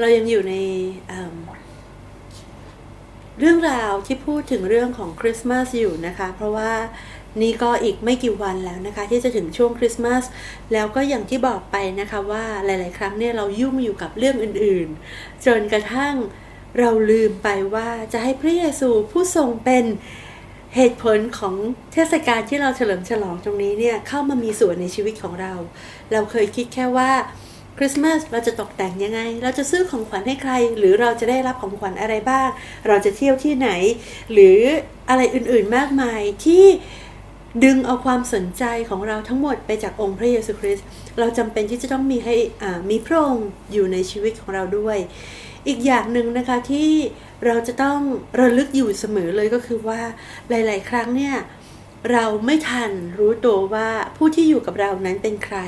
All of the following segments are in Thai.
เรายังอยู่ในเเรื่องราวที่พูดถึงเรื่องของคริสต์มาสอยู่นะคะ เพราะว่านี่ก็อีกไม่กี่วันแล้วนะคะ ที่จะถึงช่วงคริสต์มาสแล้วก็อย่างที่บอกไปนะคะว่าหลาย ๆ ครั้งเนี่ยเรายุ่งอยู่กับเรื่องอื่น ๆ จนกระทั่งเราลืมไปว่าจะให้พระเยซูผู้ทรงเป็นเหตุผลของเทศกาลที่เราเฉลิมฉลองตรงนี้เนี่ยเข้ามามีส่วนในชีวิตของเรา เราเคยคิดแค่ว่า ริสต์มาสเราจะตกแต่งยังไง เราจะซื้อของขวัญให้ใคร หรือเราจะได้รับของขวัญอะไรบ้าง เราจะเที่ยวที่ไหน หรืออะไรอื่นๆมากมายที่ดึงเอาความสนใจของเราทั้งหมดไปจากองค์พระเยซูคริสต์เราจำเป็นที่จะต้องมีให้มีพระองค์อยู่ในชีวิตของเราด้วย อีกอย่างหนึ่งนะคะที่เราจะต้องระลึกอยู่เสมอเลยก็คือว่าหลาย ๆ ครั้งเนี่ยเราไม่ทันรู้ตัวว่าผู้ที่อยู่กับเรานั้นเป็นใคร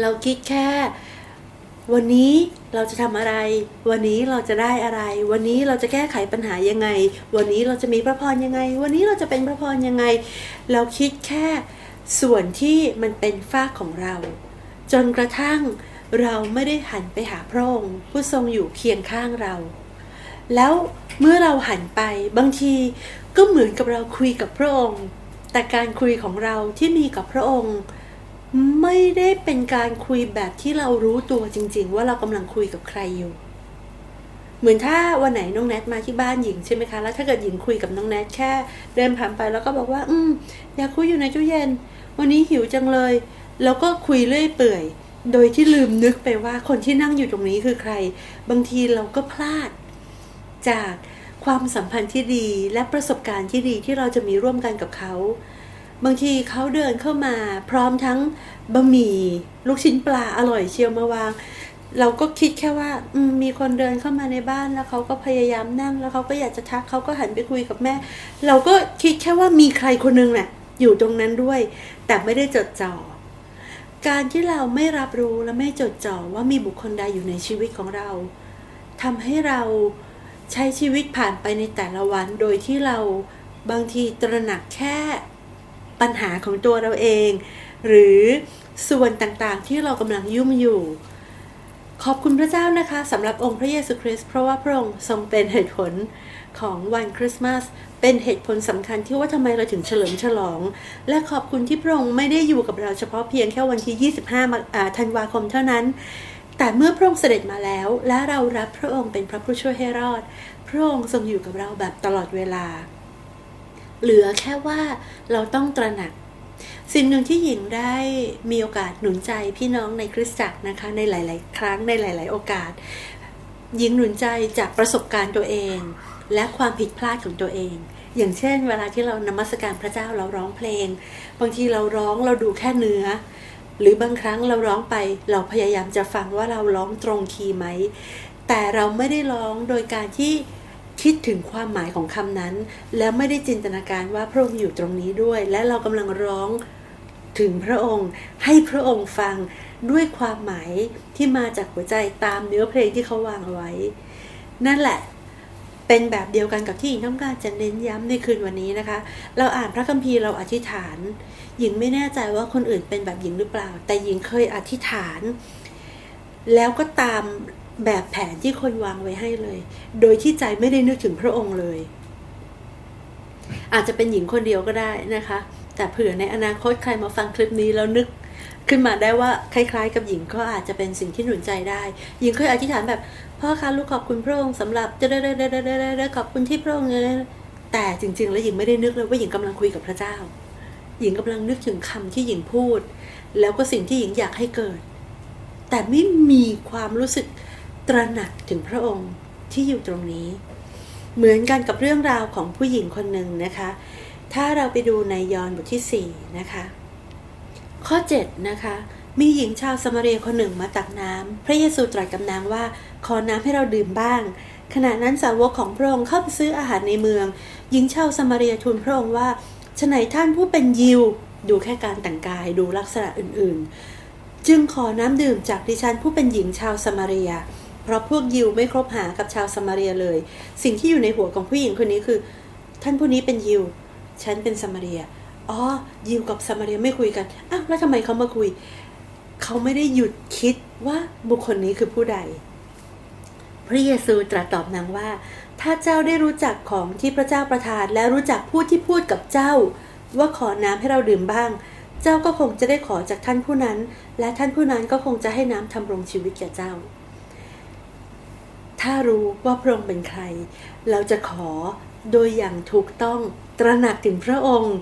เราคิดแค่ วันนี้เราจะทำอะไร วันนี้เราจะได้อะไร วันนี้เราจะแก้ไขปัญหายังไง วันนี้เราจะมีพระพรยังไง วันนี้เราจะเป็นพระพรยังไง เราคิดแค่ส่วนที่มันเป็นฝ้าของเรา จนกระทั่งเราไม่ได้หันไปหาพระองค์ผู้ทรงอยู่เคียงข้างเรา แล้วเมื่อเราหันไปบางทีก็เหมือนกับเราคุยกับพระองค์ แต่การคุยของเราที่มีกับพระองค์ ไม่ได้เป็นการคุยแบบที่เรารู้ตัวจริง ๆ ว่าเรากำลังคุยกับใครอยู่ เหมือนถ้าวันไหนน้องแนทมาที่บ้านหญิงใช่ไหมคะ แล้วถ้าเกิดหญิงคุยกับน้องแนทแค่ เดินผ่านไปแล้วก็บอกว่า อืมอยากคุยอยู่ในตู้เย็น วันนี้หิวจังเลย แล้วก็คุยเรื่อยเปื่อย โดยที่ลืมนึกไปว่าคนที่นั่งอยู่ตรงนี้คือใคร บางทีเราก็พลาด จากความสัมพันธ์ที่ดีและประสบการณ์ที่ดีที่เราจะมีร่วมกันกับเขา บางทีเขาเดินเข้ามาพร้อมทั้งบะหมี่ลูกชิ้นปลาอร่อยเชียวมาวาง เราก็คิดแค่ว่าอมมีคนเดินเข้ามาในบ้านแล้วเขาก็พยายามนั่ง แล้วเขาก็อยากจะทักเขาก็หันไปคุยกับแม่ เราก็คิดแค่ว่ามีใครคนนึงแหละอยู่ตรงนั้นด้วย แต่ไม่ได้จดจ่อการที่เราไม่รับรู้และไม่จดจ่อว่ามีบุคคลใดอยู่ในชีวิตของเราทำให้เราใช้ชีวิตผ่านไปในแต่ละวัน โดยที่เราบางทีตระหนักแค่ ปัญหาของตัวเราเอง หรือส่วนต่างๆที่เรากำลังยุ่งอยู่ ขอบคุณพระเจ้านะคะสำหรับองค์พระเยซูคริสต์เพราะว่าพระองค์ทรงเป็นเหตุผลของวันคริสต์มาสเป็นเหตุผลสำคัญที่ว่าทำไมเราถึงเฉลิมฉลอง และขอบคุณที่พระองค์ไม่ได้อยู่กับเราเฉพาะเพียงแค่วันที่ 25ธันวาคมเท่านั้น แต่เมื่อพระองค์เสด็จมาแล้ว และเรารับพระองค์เป็นพระผู้ช่วยให้รอด พระองค์ทรงอยู่กับเราแบบตลอดเวลา เหลือแค่ว่าเราต้องตระหนัก สิ่งหนึ่งที่หญิงได้มีโอกาสหนุนใจพี่น้องในคริสตจักรนะคะ ในหลาย ๆ ครั้งในหลาย ๆ โอกาส หญิงหนุนใจจากประสบการณ์ตัวเอง และความผิดพลาดของตัวเอง อย่างเช่น เวลาที่เรานมัสการพระเจ้าเราร้องเพลง บางทีเราร้องเราดูแค่เนื้อหรือบางครั้งเราร้องไปเราพยายามจะฟังว่าเราร้องตรงคีย์ไหม แต่เราไม่ได้ร้องโดยการที่ คิดถึงความหมายของคำนั้น แล้วไม่ได้จินตนาการว่าพระองค์อยู่ตรงนี้ด้วย และเรากำลังร้องถึงพระองค์ ให้พระองค์ฟังด้วยความหมายที่มาจากหัวใจตามเนื้อเพลงที่เขาวางเอาไว้ นั่นแหละเป็นแบบเดียวกันกับที่หญิงต้องการจะเน้นย้ำในคืนวันนี้นะคะ เราอ่านพระคัมภีร์เราอธิษฐาน หญิงไม่แน่ใจว่าคนอื่นเป็นแบบหญิงหรือเปล่า แต่หญิงเคยอธิษฐาน แล้วก็ตาม แบบแผนที่คนวางไว้ให้เลย โดยที่ใจไม่ได้นึกถึงพระองค์เลย อาจจะเป็นหญิงคนเดียวก็ได้นะคะ แต่เผื่อในอนาคตใครมาฟังคลิปนี้แล้วนึกขึ้นมาได้ว่าคล้าย ๆ กับหญิงก็อาจจะเป็นสิ่งที่หนุนใจได้ หญิงเคยอธิษฐานแบบพ่อคะลูกขอบคุณพระองค์สำหรับจะได้ได้ได้ได้ได้ขอบคุณที่พระองค์แต่จริง ๆ แล้วหญิงไม่ได้นึกเลยว่าหญิงกำลังคุยกับพระเจ้า หญิงกำลังนึกถึงคำที่หญิงพูด แล้วก็สิ่งที่หญิงอยากให้เกิด แต่ไม่มีความรู้สึก ตระหนักถึงพระองค์ที่อยู่ตรงนี้ เหมือนกันกับเรื่องราวของผู้หญิงคนหนึ่งนะคะ ถ้าเราไปดูในยอห์นบทที่ 4 นะคะ ข้อ 7 นะคะ มีหญิงชาวสมาเรียคนหนึ่งมาตักน้ำพระเยซูตรัสกับนางว่าขอน้ำให้เราดื่มบ้าง ขณะนั้นสาวกของพระองค์เข้าไปซื้ออาหารในเมือง หญิงชาวสมาเรียทูลพระองค์ว่าฉนัยท่านผู้เป็นยิวดูแค่การแต่งกายดูลักษณะอื่นๆ จึงขอน้ำดื่มจากดิฉันผู้เป็นหญิงชาวสมาเรีย เพราะพวกยิวไม่คบหากับชาวสมาเรียเลย สิ่งที่อยู่ในหัวของผู้หญิงคนนี้คือ ท่านผู้นี้เป็นยิว ฉันเป็นสมาเรีย อ๋อ ยิวกับสมาเรียไม่คุยกัน อ้าวแล้วทำไมเขามาคุย เขาไม่ได้หยุดคิดว่าบุคคลนี้คือผู้ใด พระเยซูตรัสตอบนางว่า ถ้าเจ้าได้รู้จักของที่พระเจ้าประทาน และรู้จักผู้ที่พูดกับเจ้า ว่าขอน้ำให้เราดื่มบ้าง เจ้าก็คงจะได้ขอจากท่านผู้นั้น และท่านผู้นั้นก็คงจะให้น้ำทำรงชีวิตแก่เจ้า ถ้ารู้ว่าพระองค์เป็นใคร เราจะขอโดยอย่างถูกต้องตระหนักถึงพระองค์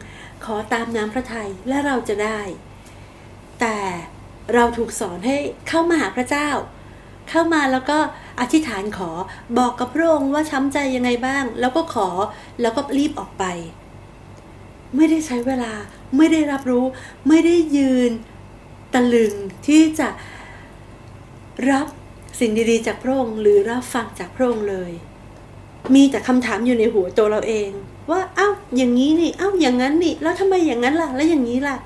ขอตามน้ำพระทัยและเราจะได้ แต่เราถูกสอนให้เข้ามาหาพระเจ้า เข้ามาแล้วก็อธิษฐานขอบอกกับพระองค์ว่าช้ำใจยังไงบ้าง แล้วก็ขอแล้วก็รีบออกไป ไม่ได้ใช้เวลาไม่ได้รับรู้ ไม่ได้ยืนตะลึงที่จะรับ สิ่งดีๆจากพระองค์หรือรับฟังจากพระองค์เลย มีแต่คำถามอยู่ในหัวตัวเราเอง ว่าเอ้าอย่างนี้นี่เอ้าอย่างนั้นนี่ แล้วทำไมอย่างนั้นล่ะ แล้วอย่างนี้ล่ะ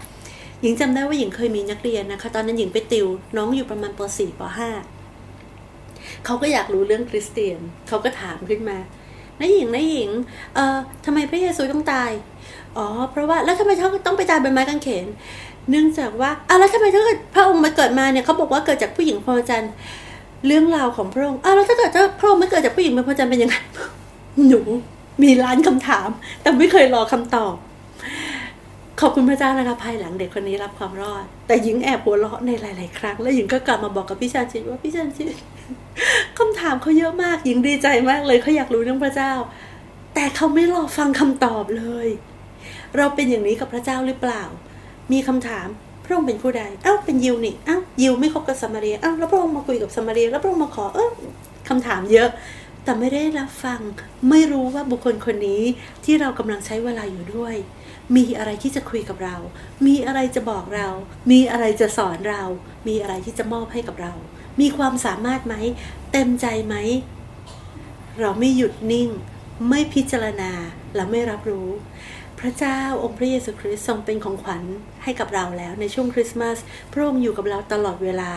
หญิงจำได้ว่าหญิงเคยมีนักเรียนนะคะ ตอนนั้นหญิงไปติว น้องอยู่ประมาณป .4 ป .5 เขาก็อยากรู้เรื่องคริสเตียน เขาก็ถามขึ้นมานายหญิงนายหญิง เอ่อทำไมพระเยซูต้องตาย อ๋อ เพราะว่า แล้วทำไมเขาต้องไปตายบนไม้กางเขน เนื่องจากว่าอ้าวแล้วทำไมถ้าเกิดพระองค์มาเกิดมาเนี่ยเขาบอกว่าเกิดจากผู้หญิงพรหมจรรย์ เรื่องราวของพระองค์อ้าวแล้วถ้าเกิดถ้าพระองค์ไม่เกิดจากผู้หญิงพรหมจรรย์เป็นยังไงหนูมีล้านคำถาม แต่ไม่เคยรอคำตอบ ขอบคุณพระเจ้านะคะภายหลังเด็กคนนี้รับความรอด แต่หญิงแอบหัวเราะในหลาย ๆ ครั้ง แล้วหญิงก็กลับมาบอกกับพี่ชาญชิตว่าพี่ชาญชิตคำถามเขาเยอะมาก หญิงดีใจมากเลยเขาอยากรู้เรื่องพระเจ้า แต่เขาไม่รอฟังคำตอบเลย เราเป็นอย่างนี้กับพระเจ้าหรือเปล่า มีคำถาม ระองค์เป็นผู้ใดเอ้าเป็นยิวนี่เอ้ายิวไม่คบกับสมาเรียเอ้าแล้วพระองค์มาคุยกับสมาเรียแล้วพระองค์มาขอเออคำถามเยอะ แต่ไม่ได้รับฟัง ไม่รู้ว่าบุคคลคนนี้ที่เรากำลังใช้เวลาอยู่ด้วย มีอะไรที่จะคุยกับเรา มีอะไรจะบอกเรา มีอะไรจะสอนเรา มีอะไรที่จะมอบให้กับเรา มีความสามารถไหม เต็มใจไหม เราไม่หยุดนิ่ง ไม่พิจารณาและไม่รับรู้ พระเจ้าองค์พระเยซูคริสต์ทรงเป็นของขวัญให้กับเราแล้วในช่วงคริสต์มาสพระองค์อยู่กับเราตลอดเวลา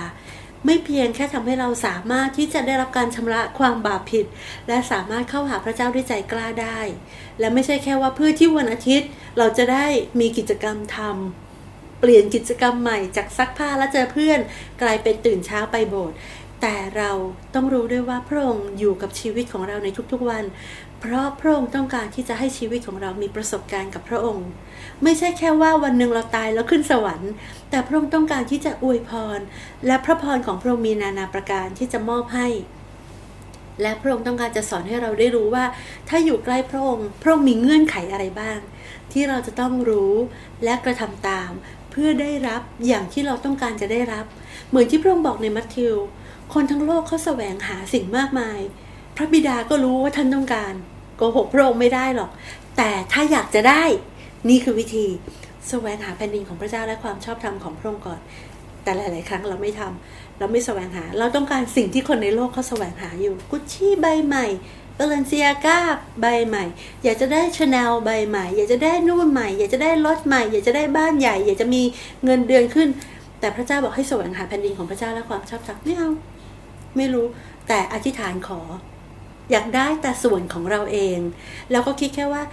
ไม่เพียงแค่ทำให้เราสามารถที่จะได้รับการชำระความบาปผิด และสามารถเข้าหาพระเจ้าด้วยใจกล้าได้ และไม่ใช่แค่ว่าเพื่อที่วันอาทิตย์ เราจะได้มีกิจกรรมทำเปลี่ยนกิจกรรมใหม่จากซักผ้าแล้วเจอเพื่อน กลายเป็นตื่นเช้าไปโบสถ์ แต่เราต้องรู้ด้วยว่าพระองค์อยู่กับชีวิตของเราในทุกๆวัน เพราะพระองค์ต้องการที่จะให้ชีวิตของเรามีประสบการณ์กับพระองค์ ไม่ใช่แค่ว่าวันหนึ่งเราตายแล้วขึ้นสวรรค์ แต่พระองค์ต้องการที่จะอวยพร และพระพรของพระองค์มีนานาประการที่จะมอบให้ และพระองค์ต้องการจะสอนให้เราได้รู้ว่า ถ้าอยู่ใกล้พระองค์ พระองค์มีเงื่อนไขอะไรบ้าง ที่เราจะต้องรู้และกระทำตาม เพื่อได้รับอย่างที่เราต้องการจะได้รับ เหมือนที่พระองค์บอกในมัทธิว คนทั้งโลกเขาแสวงหาสิ่งมากมาย พระบิดาก็รู้ว่าท่านต้องการโกหกพระองค์ไม่ได้หรอก แต่ถ้าอยากจะได้ นี่คือวิธีแสวงหาแผ่นดินของพระเจ้าและความชอบธรรมของพระองค์ก่อน แต่หลาย ๆ ครั้งเราไม่ทำเราไม่แสวงหา เราต้องการสิ่งที่คนในโลกเขาแสวงหาอยู่กุชชี่ใบใหม่เบลนเซียกาใบใหม่ อยากจะได้ชาแนลใบใหม่ อยากจะได้นู่นใหม่ อยากจะได้รถใหม่ อยากจะได้บ้านใหญ่ อยากจะมีเงินเดือนขึ้น แต่พระเจ้าบอกให้แสวงหาแผ่นดินของพระเจ้าและความชอบธรรมไม่เอา ไม่รู้แต่อธิษฐานขอ อยากได้แต่ส่วนของเราเอง แล้วก็คิดแค่ว่า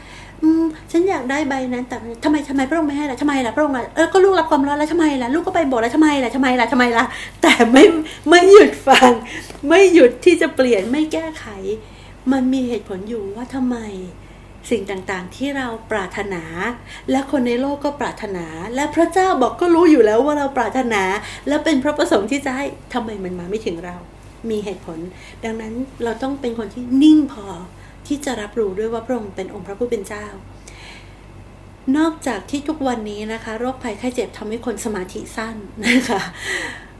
อืม ฉันอยากได้ใบนั้นแต่ทำไมทำไมพระองค์ไม่ให้ล่ะทำไมล่ะพระองค์ล่ะเออก็ลูกรับความร้อนแล้วทำไมล่ะลูกก็ไปบสถ์แล้วทำไมล่ะทำไมล่ะทำไมล่ะ แต่ไม่ไม่หยุดฟัง ไม่หยุดที่จะเปลี่ยนไม่แก้ไข มันมีเหตุผลอยู่ว่าทำไมสิ่งต่างๆที่เราปรารถนา และคนในโลกก็ปรารถนา และพระเจ้าบอกก็รู้อยู่แล้วว่าเราปรารถนา และเป็นพระประสงค์ที่จะให้ทำไมมันมาไม่ถึงเรา มีเหตุผล ดังนั้นเราต้องเป็นคนที่นิ่งพอที่จะรับรู้ด้วยว่าพระองค์เป็นองค์พระผู้เป็นเจ้า นอกจากที่ทุกวันนี้นะคะโรคภัยไข้เจ็บทำให้คนสมาธิสั้นนะคะ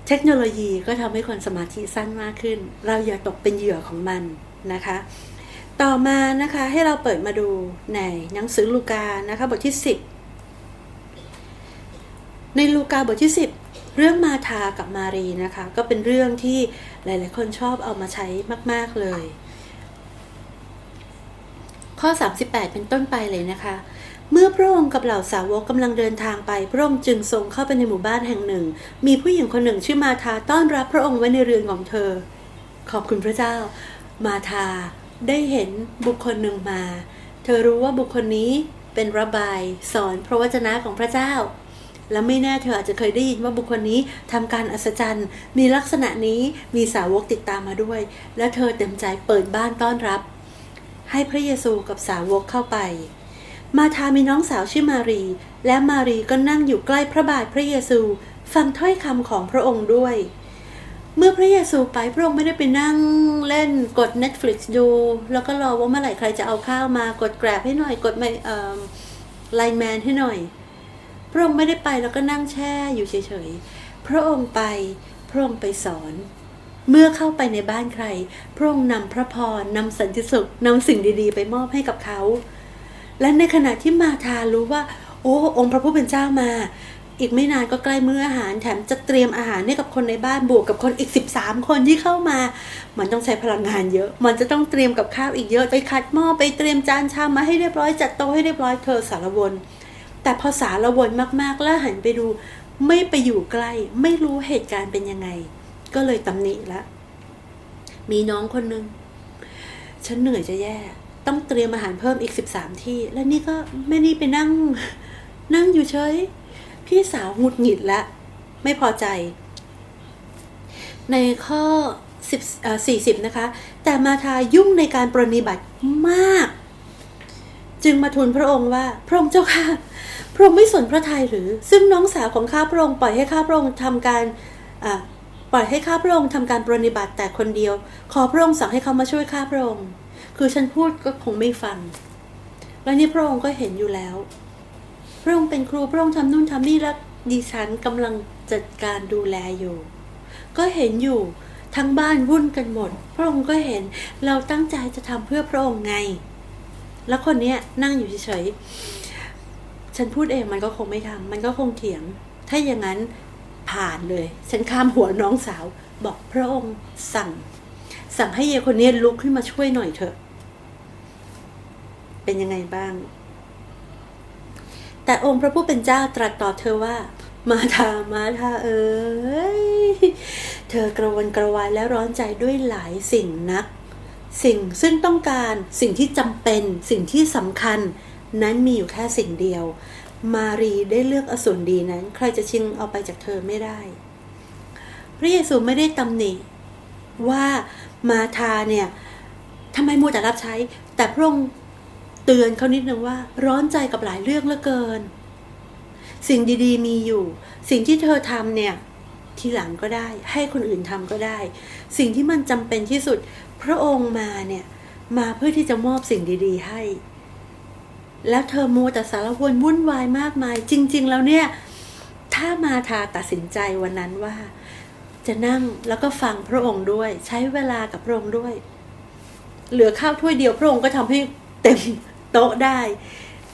เทคโนโลยีก็ทำให้คนสมาธิสั้นมากขึ้น เราอย่าตกเป็นเหยื่อของมันนะคะ ต่อมานะคะให้เราเปิดมาดูในหนังสือลูกานะคะบทที่ 10 ในลูกาบทที่ 10 เรื่องมาธากับมารีนะคะ ก็เป็นเรื่องที่หลาย ๆ คนชอบเอามาใช้มาก ๆ เลย ข้อ 38 เป็นต้นไปเลยนะคะ เมื่อพระองค์กับเหล่าสาวกกำลังเดินทางไป พระองค์จึงทรงเข้าไปในหมู่บ้านแห่งหนึ่ง มีผู้หญิงคนหนึ่งชื่อมาธาต้อนรับพระองค์ไว้ในเรือนของเธอ ขอบคุณพระเจ้า มาธาได้เห็นบุคคลหนึ่งมา เธอรู้ว่าบุคคลนี้เป็นระบายสอนพระวจนะของพระเจ้า แล้วไม่แน่เธออาจจะเคยได้ยินว่าบุคคลนี้ทำการอัศจรรย์ มีลักษณะนี้มีสาวกติดตามมาด้วย และเธอเต็มใจเปิดบ้านต้อนรับ ให้พระเยซูกับสาวกเข้าไป มาทามีน้องสาวชื่อมารี และมารีก็นั่งอยู่ใกล้พระบาทพระเยซู ฟังถ้อยคำของพระองค์ด้วย เมื่อพระเยซูไปพระองค์ไม่ได้ไปนั่งเล่นกด Netflix ดูแล้วก็รอว่าเมื่อไหร่ใครจะเอาข้าวมากดแกร็บให้หน่อยกดไม่เอ่อไลน์แมนให้หน่อย พระองค์ไม่ได้ไปแล้วก็นั่งแช่อยู่เฉยๆ พระองค์ไป พระองค์ไปสอน เมื่อเข้าไปในบ้านใคร พระองค์นำพระพรนำสันติสุขนำสิ่งดีๆ ไปมอบให้กับเขา และในขณะที่มาทารู้ว่า โอ้องค์พระผู้เป็นเจ้ามา อีกไม่นานก็ใกล้มื้ออาหารแถมจะเตรียมอาหารให้กับคนในบ้านบวกกับคนอีก 13 คนที่เข้ามา มันต้องใช้พลังงานเยอะ มันจะต้องเตรียมกับข้าวอีกเยอะไปคัดหม้อไปเตรียมจานชามมาให้เรียบร้อยจัดโต๊ะให้เรียบร้อยเธอสารวน แต่พอสารวนมากๆ แล้วหันไปดู ไม่ไปอยู่ใกล้ ไม่รู้เหตุการณ์เป็นยังไง ก็เลยตำหนิละ มีน้องคนนึง ฉันเหนื่อยจะแย่ ต้องเตรียมอาหารเพิ่มอีกสิบสามที่ และนี่ก็ไม่นี่ไปนั่ง นั่งอยู่เฉย พี่สาวหงุดหงิดละ ไม่พอใจ ในข้อสิบสี่สิบนะคะ แต่มาทายุ่งในการปรนิบัติมาก จึงมาทูลพระองค์ว่า พระองค์เจ้าค่ะ พระองค์ไม่สนพระทัยหรือ ซึ่งน้องสาวของข้าพระองค์ปล่อยให้ข้าพระองค์ทำการปล่อยให้ข้าพระองค์ทำการปรนนิบัติแต่คนเดียว ขอพระองค์สั่งให้เขามาช่วยข้าพระองค์ คือฉันพูดก็คงไม่ฟัง แล้วนี่พระองค์ก็เห็นอยู่แล้ว พระองค์เป็นครูพระองค์ทำนู่นทำนี่แล้วดิฉันกำลังจัดการดูแลอยู่ ก็เห็นอยู่ทั้งบ้านวุ่นกันหมด พระองค์ก็เห็นเราตั้งใจจะทำเพื่อพระองค์ไง แล้วคนเนี้ยนั่งอยู่เฉยๆ ฉันพูดเองมันก็คงไม่ทำมันก็คงเถียง ถ้าอย่างนั้นผ่านเลย ฉันข้ามหัวน้องสาว บอกพระองค์สั่ง สั่งให้เยคนนี้ลุกขึ้นมาช่วยหน่อยเถอะ เป็นยังไงบ้าง แต่องค์พระผู้เป็นเจ้าตรัสตอบเธอว่า มาทามาทาเอ้ยเธอกระวนกระวายและร้อนใจด้วยหลายสิ่งนัก สิ่งซึ่งต้องการสิ่งที่จำเป็นสิ่งที่สำคัญ นั้นมีอยู่แค่สิ่งเดียว มารีได้เลือกอส่วนดีนั้น ใครจะชิงเอาไปจากเธอไม่ได้ พระเยซูไม่ได้ตำหนิว่ามาทาเนี่ยทำไมมัวแต่รับใช้ แต่พระองค์เตือนเขานิดนึงว่า ร้อนใจกับหลายเรื่องเหลือเกิน สิ่งดีๆมีอยู่ สิ่งที่เธอทำเนี่ยทีหลังก็ได้ ให้คนอื่นทำก็ได้ สิ่งที่มันจำเป็นที่สุด พระองค์มาเนี่ยมาเพื่อที่จะมอบสิ่งดีๆให้ แล้วเธอมัวแต่สารวนวุ่นวายมากมาย จริง ๆ แล้วเนี่ย ถ้ามาทาตัดสินใจวันนั้นว่า จะนั่งแล้วก็ฟังพระองค์ด้วย ใช้เวลากับพระองค์ด้วย เหลือข้าวถ้วยเดียวพระองค์ก็ทำให้เต็มโต๊ะได้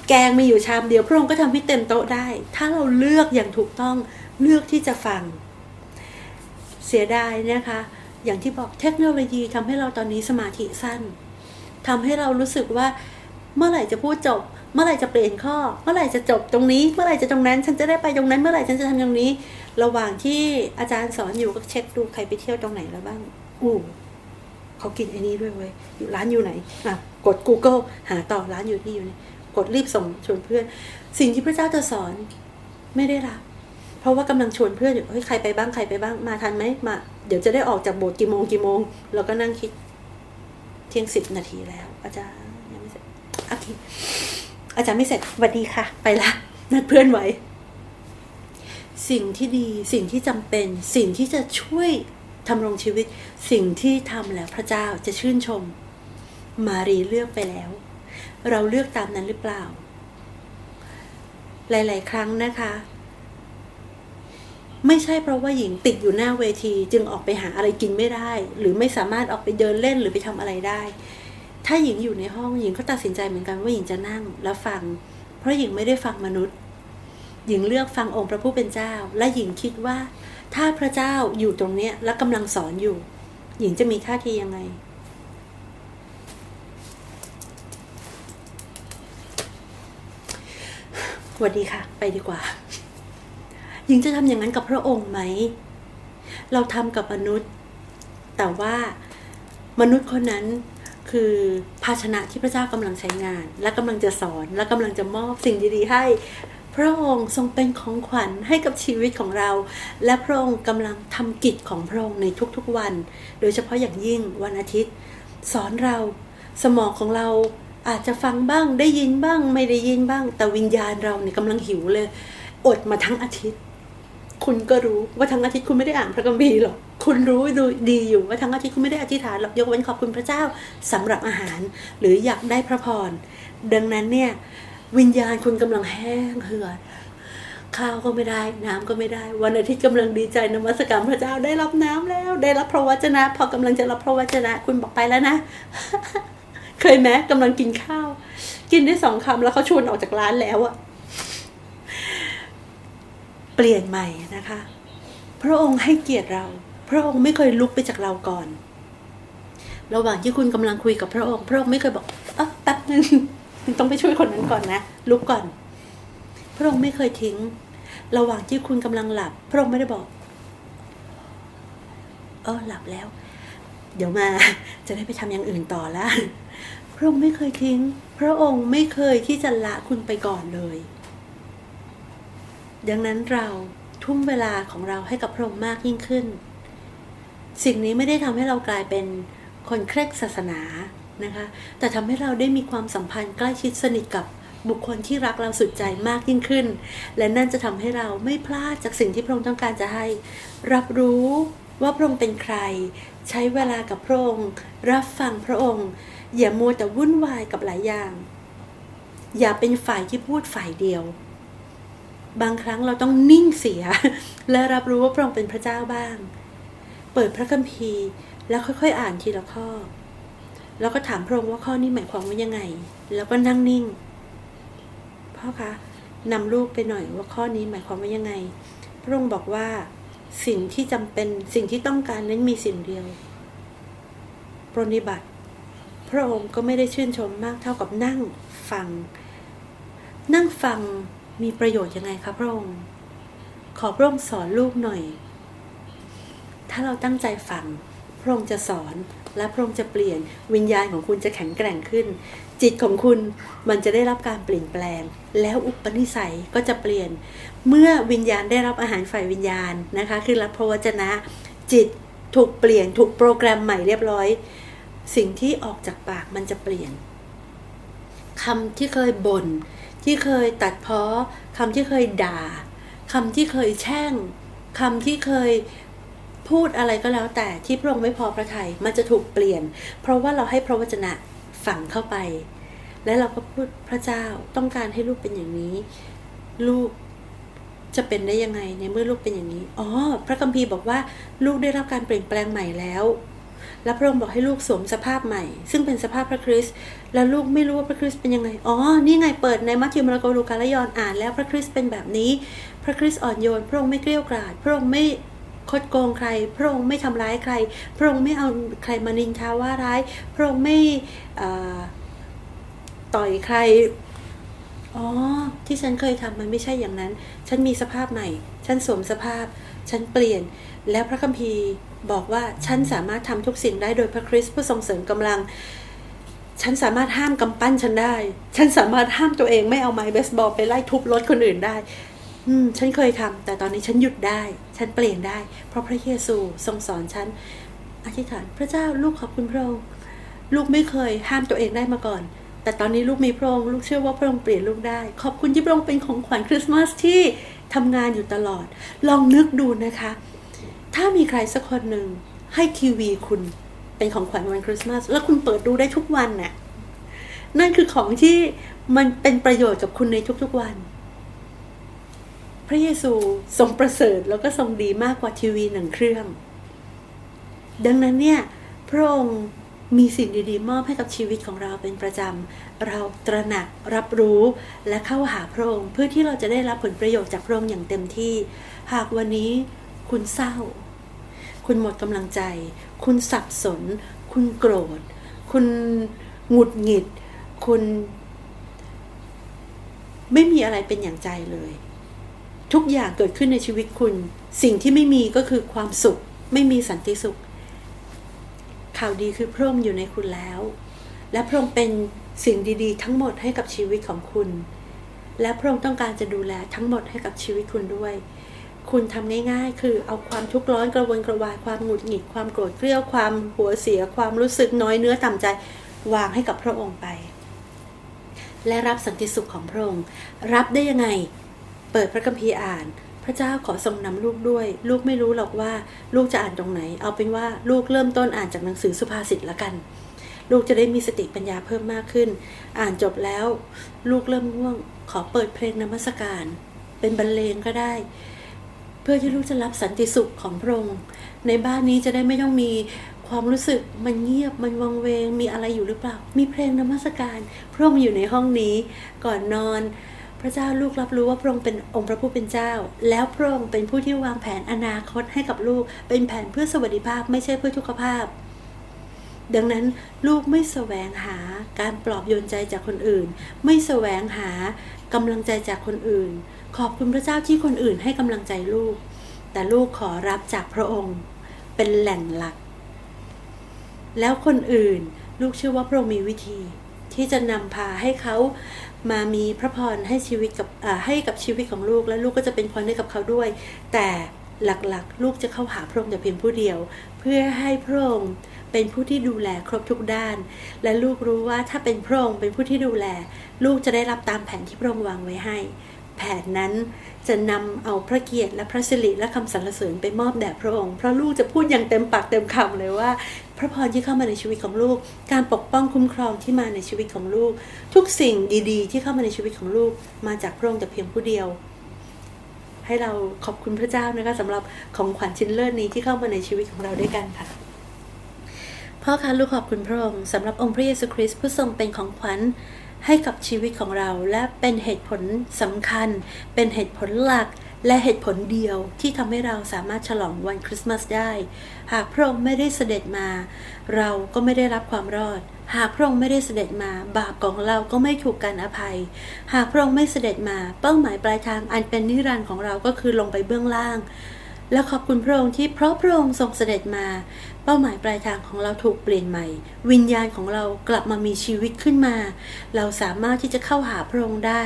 แกงมีอยู่ชามเดียวพระองค์ก็ทำให้เต็มโต๊ะได้ ถ้าเราเลือกอย่างถูกต้องเลือกที่จะฟัง เสียดายนะคะ อย่างที่บอกเทคโนโลยีทำให้เราตอนนี้สมาธิสั้นทำให้เรารู้สึกว่าเมื่อไหร่จะพูดจบ เมื่อไหร่จะเปลี่ยนข้อ เมื่อไหร่จะจบตรงนี้ เมื่อไหร่จะตรงนั้น ฉันจะได้ไปตรงนั้น เมื่อไหร่ฉันจะทำตรงนี้ ระหว่างที่อาจารย์สอนอยู่ก็เช็คดูใครไปเที่ยวตรงไหนแล้วบ้าง อู้เขากินไอ้นี้ด้วยเว้ย อยู่ร้านอยู่ไหน อะ กด Google หาต่อร้านอยู่ที่อยู่นี่ กดรีบส่งชวนเพื่อน สิ่งที่พระเจ้าจะสอนไม่ได้รับ เพราะว่ากำลังชวนเพื่อนอยู่เฮ้ยใครไปบ้างใครไปบ้างมาทันไหมมา เดี๋ยวจะได้ออกจากโบสถ์กี่โมงกี่โมงเราก็นั่งคิด เที่ยงสิบนาทีแล้ว อาจารย์ยังไม่เสร็จโอเคอาจารย์ไม่เสร็จสวัสดีค่ะ ไปละนัดเพื่อนไว้ สิ่งที่ดีสิ่งที่จำเป็น สิ่งที่จะช่วยทำรงชีวิตสิ่งที่ทำแล้วพระเจ้าจะชื่นชม มารีเลือกไปแล้ว เราเลือกตามนั้นหรือเปล่า หลาย ๆ ครั้งนะคะ ไม่ใช่เพราะว่าหญิงติดอยู่หน้าเวที จึงออกไปหาอะไรกินไม่ได้ หรือไม่สามารถออกไปเดินเล่นหรือไปทำอะไรได้ ถ้าหญิงอยู่ในห้องหญิงก็ตัดสินใจเหมือนกันว่าหญิงจะนั่งแล้วฟัง เพราะหญิงไม่ได้ฟังมนุษย์ หญิงเลือกฟังองค์พระผู้เป็นเจ้า และหญิงคิดว่า ถ้าพระเจ้าอยู่ตรงเนี้ยและกำลังสอนอยู่ หญิงจะมีท่าทียังไงสวัสดีค่ะ ไปดีกว่า หญิงจะทำอย่างนั้นกับพระองค์ไหม เราทำกับมนุษย์ แต่ว่ามนุษย์คนนั้นคือภาชนะที่พระเจ้ากำลังใช้งาน และกำลังจะสอนและกำลังจะมอบสิ่งดีๆให้พพระองค์ทรงเป็นของขวัญให้กับชีวิตของเรา และพระองค์กำลังทำกิจของพระองค์ในทุกๆวัน โดยเฉพาะอย่างยิ่งวันอาทิตย์ สอนเราสมองของเราอาจจะฟังบ้างได้ยินบ้างไม่ได้ยินบ้าง แต่วิญญาณเราเนี่ยกำลังหิวเลย อดมาทั้งอาทิตย์ คุณก็รู้ว่าทั้งอาทิตย์คุณไม่ได้อ่านพระคัมภีร์หรอก คุณรู้ดูดีอยู่ว่าทั้งอาทิตย์คุณไม่ได้อธิษฐานหรอกยกเว้นขอบคุณพระเจ้าสำหรับอาหาร หรืออยากได้พระพร ดังนั้นเนี่ยวิญญาณคุณกำลังแห้งเหือดข้าวก็ไม่ได้ น้ำก็ไม่ได้ วันอาทิตย์กำลังดีใจนมัสการพระเจ้าได้รับน้ำแล้ว ได้รับพระวจนะ พอกำลังจะรับพระวจนะ คุณบอกไปแล้วนะ เคยไหมกำลังกินข้าว กินได้สองคำแล้วเขาชวนออกจากร้านแล้วอะ เปลี่ยนใหม่นะคะ พระองค์ให้เกียรติเรา พระองค์ไม่เคยลุกไปจากเราก่อน ระหว่างที่คุณกำลังคุยกับพระองค์ พระองค์ไม่เคยบอกอะแป๊บนึงต้องไปช่วยคนนั้นก่อนนะลุกก่อน พระองค์ไม่เคยทิ้ง ระหว่างที่คุณกำลังหลับ พระองค์ไม่ได้บอกเออหลับแล้ว เดี๋ยวมาจะได้ไปทำอย่างอื่นต่อละพระองค์ไม่เคยทิ้ง พระองค์ไม่เคยที่จะละคุณไปก่อนเลย ดังนั้นเราทุ่มเวลาของเราให้กับพระองค์มากยิ่งขึ้น สิ่งนี้ไม่ได้ทำให้เรากลายเป็นคนเคร่งศาสนานะคะ แต่ทำให้เราได้มีความสัมพันธ์ใกล้ชิดสนิทกับบุคคลที่รักเราสุดใจมากยิ่งขึ้น และนั่นจะทำให้เราไม่พลาดจากสิ่งที่พระองค์ต้องการจะให้ รับรู้ว่าพระองค์เป็นใคร ใช้เวลากับพระองค์ รับฟังพระองค์ อย่ามัวแต่วุ่นวายกับหลายอย่าง อย่าเป็นฝ่ายที่พูดฝ่ายเดียว บางครั้งเราต้องนิ่งเสีย และรับรู้ว่าพระองค์เป็นพระเจ้าบ้าง เปิดพระคัมภีร์ แล้วค่อยๆ อ่านทีละข้อ แล้วก็ถามพระองค์ว่าข้อนี้หมายความว่ายังไง แล้วก็นั่งนิ่งพ่อคะนำลูกไปหน่อยว่าข้อนี้หมายความว่ายังไง พระองค์บอกว่าสิ่งที่จำเป็นสิ่งที่ต้องการนั้นมีสิ่งเดียวปรนนิบัติ พระองค์ก็ไม่ได้ชื่นชมมากเท่ากับนั่งฟัง นั่งฟัง มีประโยชน์ยังไงคะพระองค์ ขอพระองค์สอนลูกหน่อย ถ้าเราตั้งใจฟังพระองค์จะสอนและพระองค์จะเปลี่ยนวิญญาณของคุณจะแข็งแกร่งขึ้น จิตของคุณมันจะได้รับการเปลี่ยนแปลง แล้วอุปนิสัยก็จะเปลี่ยน เมื่อวิญญาณได้รับอาหารฝ่ายวิญญาณนะคะ คือรับพระวจนะ จิตถูกเปลี่ยนถูกโปรแกรมใหม่เรียบร้อย สิ่งที่ออกจากปากมันจะเปลี่ยนคำที่เคยบ่น ที่เคยตัดเพ้อคำที่เคยด่าคำที่เคยแช่งคำที่เคยพูดอะไรก็แล้วแต่ที่พระองค์ไม่พอพระทยัยมันจะถูกเปลี่ยน เพราะว่าเราให้พระวจนะฝังเข้าไป และเราก็พูดพระเจ้าต้องการให้ลูกเป็นอย่างนี้ ลูกจะเป็นได้ยังไงในเมื่อลูกเป็นอย่างนี้ อ๋อ พระคัมภีร์บอกว่า ลูกได้รับการเปลี่ยนแปลงใหม่แล้ว และพระองค์บอกให้ลูกสวมสภาพใหม่ ซึ่งเป็นสภาพพระคริสต์แล้วลูกไม่รู้ว่าพระคริสต์เป็นยังไงอ๋อนี่ไงเปิดในมัทธิวมาระโกลูกาและยอนอ่าน แล้วพระคริสต์เป็นแบบนี้ พระคริสต์อ่อนโยน พระองค์ไม่เกลี้ยวกราดพระองค์ไม่คดโกงใคร พระองค์ไม่ทำร้ายใคร พระองค์ไม่เอาใครมานินทาว่าร้าย พระองค์ไม่ต่อยใครอ๋อที่ฉันเคยทำมันไม่ใช่อย่างนั้น ฉันมีสภาพใหม่ ฉันสวมสภาพ ฉันเปลี่ยน แล้วพระคัมภีร์ บอกว่าฉันสามารถทำทุกสิ่งได้โดยพระคริสต์ผู้ทรงเสริมกำลัง ฉันสามารถห้ามกำปั้นฉันได้ ฉันสามารถห้ามตัวเองไม่เอาไม้เบสบอลไปไล่ทุบรถคนอื่นได้ อืม ฉันเคยทำแต่ตอนนี้ฉันหยุดได้ ฉันเปลี่ยนได้ เพราะพระเยซูทรงสอนฉัน อธิษฐานพระเจ้าลูกขอบคุณพระองค์ ลูกไม่เคยห้ามตัวเองได้มาก่อน แต่ตอนนี้ลูกมีพระองค์ ลูกเชื่อว่าพระองค์เปลี่ยนลูกได้ ขอบคุณที่พระองค์เป็นของขวัญคริสต์มาสที่ทำงานอยู่ตลอด ลองนึกดูนะคะ ถ้ามีใครสักคนหนึ่งให้ทีวีคุณเป็นของขวัญวันคริสต์มาสแล้วคุณเปิดดูได้ทุกวันน่ะ นั่นคือของที่มันเป็นประโยชน์กับคุณในทุกๆวัน พระเยซูทรงประเสริฐแล้วก็ทรงดีมากกว่าทีวีหนึ่งเครื่อง ดังนั้นเนี่ย พระองค์มีสิ่งดีๆ มอบให้กับชีวิตของเราเป็นประจำ เราตระหนักรับรู้และเข้าหาพระองค์ เพื่อที่เราจะได้รับผลประโยชน์จากพระองค์อย่างเต็มที่ หากวันนี้ คุณเศร้า คุณหมดกำลังใจ คุณสับสน คุณโกรธ คุณหงุดหงิด คุณ ไม่มีอะไรเป็นอย่างใจเลย ทุกอย่างเกิดขึ้นในชีวิตคุณ สิ่งที่ไม่มีก็คือความสุข ไม่มีสันติสุข ข่าวดีคือพระองค์อยู่ในคุณแล้ว และพระองค์เป็นสิ่งดี ๆ ทั้งหมดให้กับชีวิตของคุณ และพระองค์ต้องการจะดูแลทั้งหมดให้กับชีวิตคุณด้วย คุณทำง่ายๆ คือเอาความทุกข์ร้อนกระวนกระวายความหงุดหงิดความโกรธเกรี้ยวความหัวเสียความรู้สึกน้อยเนื้อต่ำใจวางให้กับพระองค์ไป และรับสันติสุขของพระองค์ รับได้ยังไง เปิดพระคัมภีร์อ่าน พระเจ้าขอทรงนำลูกด้วย ลูกไม่รู้หรอกว่าลูกจะอ่านตรงไหน เอาเป็นว่าลูกเริ่มต้นอ่านจากหนังสือสุภาษิตละกัน ลูกจะได้มีสติปัญญาเพิ่มมากขึ้น อ่านจบแล้ว ลูกเริ่มง่วง ขอเปิดเพลงนมัสการ เป็นบรรเลงก็ได้ พื่อที่ลูกจะรับสันติสุขของพระองค์ในบ้านนี้จะได้ไม่ต้องมีความรู้สึกมันเงียบมันวังเวงมีอะไรอยู่หรือเปล่า มีเพลงนมัสการพระองค์อยู่ในห้องนี้ ก่อนนอน พระเจ้าลูกรับรู้ว่าพระองค์เป็นองค์พระผู้เป็นเจ้า แล้วพระองค์เป็นผู้ที่วางแผนอนาคตให้กับลูก เป็นแผนเพื่อสวัสดิภาพไม่ใช่เพื่อทุกขภาพ ดังนั้นลูกไม่แสวงหาการปลอบโยนใจจากคนอื่น ไม่แสวงหากำลังใจจากคนอื่น ขอบคุณพระเจ้าที่คนอื่นให้กำลังใจลูก แต่ลูกขอรับจากพระองค์เป็นแหล่งหลัก แล้วคนอื่นลูกเชื่อว่าพระองค์มีวิธี ที่จะนำพาให้เขามามีพระพรให้ชีวิตกับให้กับชีวิตของลูก และลูกก็จะเป็นพรให้กับเขาด้วย แต่หลักๆ ลูกจะเข้าหาพระองค์แต่เพียงผู้เดียว เพื่อให้พระองค์เป็นผู้ที่ดูแลครบทุกด้าน และลูกรู้ว่าถ้าเป็นพระองค์เป็นผู้ที่ดูแล ลูกจะได้รับตามแผนที่พระองค์วางไว้ให้ แผนนั้น จะนำเอาพระเกียรติและพระสิริและคำสรรเสริญไปมอบแด่พระองค์เพราะลูกจะพูดอย่างเต็มปากเต็มคำเลยว่า พระพรที่เข้ามาในชีวิตของลูก การปกป้องคุ้มครองที่มาในชีวิตของลูก ทุกสิ่งดีๆ ที่เข้ามาในชีวิตของลูก มาจากพระองค์แต่เพียงผู้เดียวให้เราขอบคุณพระเจ้านะคะสำหรับของขวัญชิ้นเลิศนี้ที่เข้ามาในชีวิตของเราด้วยกันค่ะพ่อคะลูกขอบคุณพระองค์สำหรับองค์พระเยซูคริสต์ผู้ทรงเป็นของขวัญ ให้กับชีวิตของเรา และเป็นเหตุผลสำคัญ เป็นเหตุผลหลักและเหตุผลเดียวที่ทำให้เราสามารถฉลองวันคริสต์มาสได้ หากพระองค์ไม่ได้เสด็จมา เราก็ไม่ได้รับความรอด หากพระองค์ไม่ได้เสด็จมา บาปของเราก็ไม่ถูกการอภัย หากพระองค์ไม่เสด็จมา เป้าหมายปลายทางอันเป็นนิรันดร์ของเราก็คือลงไปเบื้องล่าง และขอบคุณพระองค์ที่เพราะพระองค์ทรงเสด็จมา เป้าหมายปลายทางของเราถูกเปลี่ยนใหม่ วิญญาณของเรากลับมามีชีวิตขึ้นมา เราสามารถที่จะเข้าหาพระองค์ได้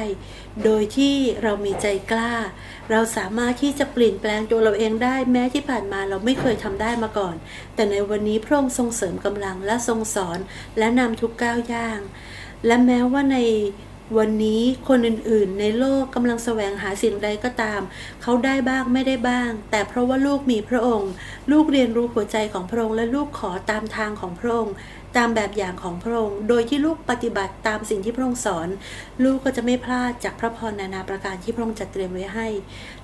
โดยที่เรามีใจกล้า เราสามารถที่จะเปลี่ยนแปลงตัวเราเองได้ แม้ที่ผ่านมาเราไม่เคยทำได้มาก่อน แต่ในวันนี้พระองค์ทรงเสริมกำลังและทรงสอนและนำทุกก้าวย่าง และแม้ว่าใน วันนี้คนอื่นๆ ในโลกกำลังแสวงหาสิ่งใดก็ตาม เขาได้บ้างไม่ได้บ้าง แต่เพราะว่าลูกมีพระองค์ ลูกเรียนรู้หัวใจของพระองค์และลูกขอตามทางของพระองค์ตามแบบอย่างของพระองค์ โดยที่ลูกปฏิบัติตามสิ่งที่พระองค์สอน ลูกก็จะไม่พลาดจากพระพรนานาประการที่พระองค์จัดเตรียมไว้ให้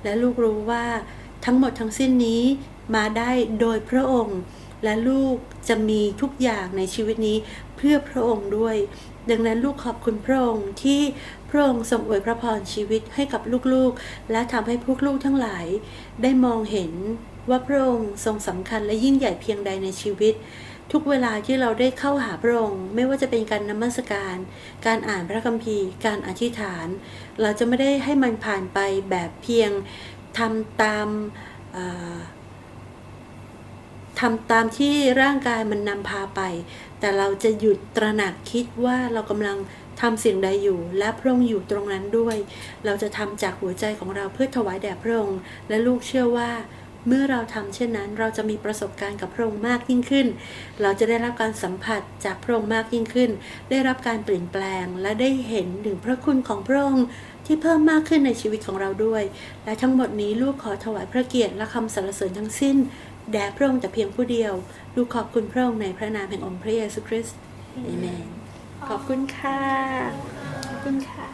และลูกรู้ว่าทั้งหมดทั้งสิ้นนี้มาได้โดยพระองค์ และลูกจะมีทุกอย่างในชีวิตนี้เพื่อพระองค์ด้วย ดังนั้นลูกขอบคุณพระองค์ที่พระองค์ทรงอวยพระพรชีวิตให้กับลูกๆ และทำให้พวกลูกทั้งหลาย ได้มองเห็นว่าพระองค์ทรงสำคัญและยิ่งใหญ่เพียงใดในชีวิต ทุกเวลาที่เราได้เข้าหาพระองค์ ไม่ว่าจะเป็นการนมัสการ การอ่านพระคัมภีร์ การอธิษฐาน เราจะไม่ได้ให้มันผ่านไปแบบเพียงทำตามา ทำตามที่ร่างกายมันนำพาไป แต่เราจะหยุดตระหนักคิดว่าเรากำลังทำสิ่งใดอยู่ และพระองค์อยู่ตรงนั้นด้วย เราจะทำจากหัวใจของเราเพื่อถวายแด่พระองค์ และลูกเชื่อว่า เมื่อเราทำเช่นนั้น เราจะมีประสบการณ์กับพระองค์มากยิ่งขึ้น เราจะได้รับการสัมผัสจากพระองค์มากยิ่งขึ้น ได้รับการเปลี่ยนแปลง และได้เห็นถึงพระคุณของพระองค์ที่เพิ่มมากขึ้นในชีวิตของเราด้วย และทั้งหมดนี้ลูกขอถวายพระเกียรติและคำสรรเสริญทั้งสิ้น แด่พระองค์แต่เพียงผู้เดียว ลูกขอบคุณพระองค์ในพระนามแห่งองค์พระเยซูคริสต์เอเมน ขอบคุณค่ะ ขอบคุณค่ะ